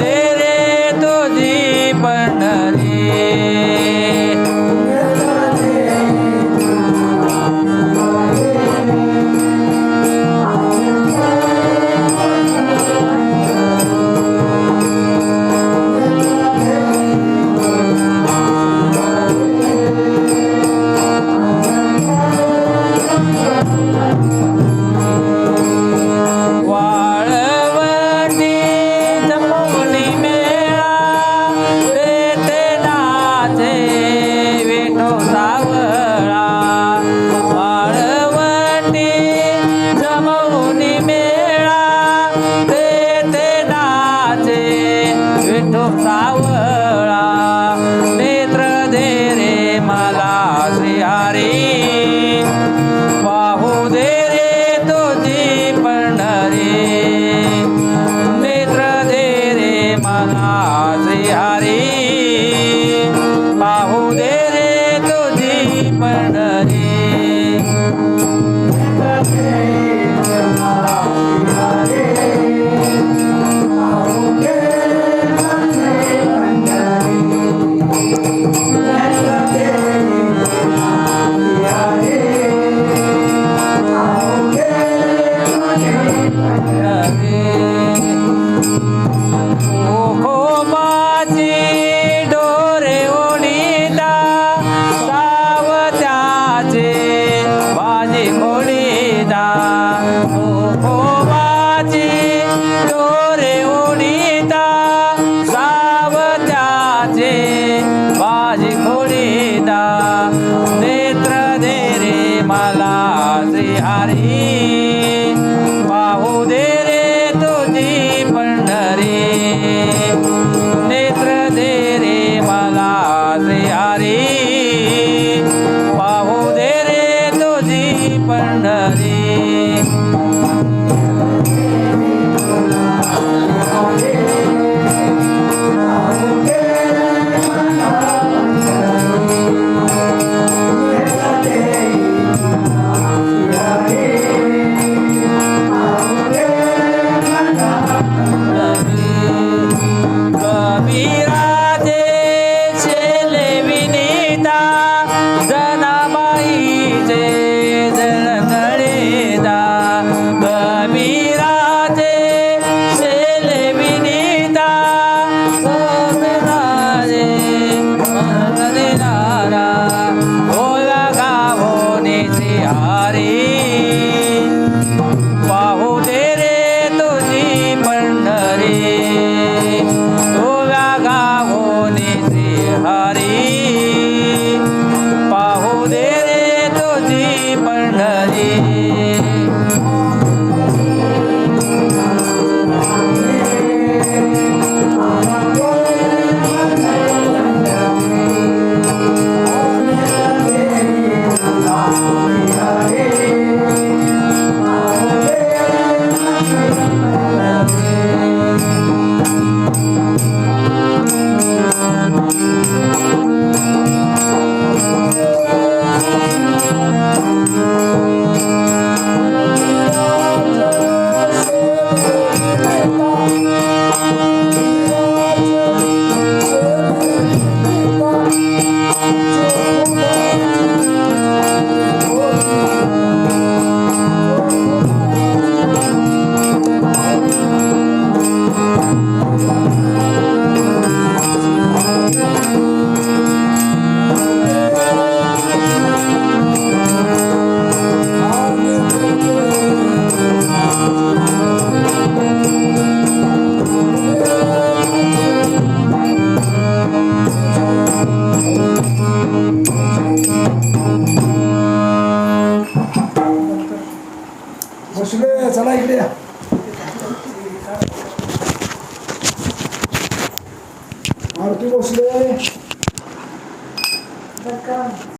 तेरे तो जी पर of. माझे माझी खोडीदा नेत्र दे रे मला जे हरी आरती भोसले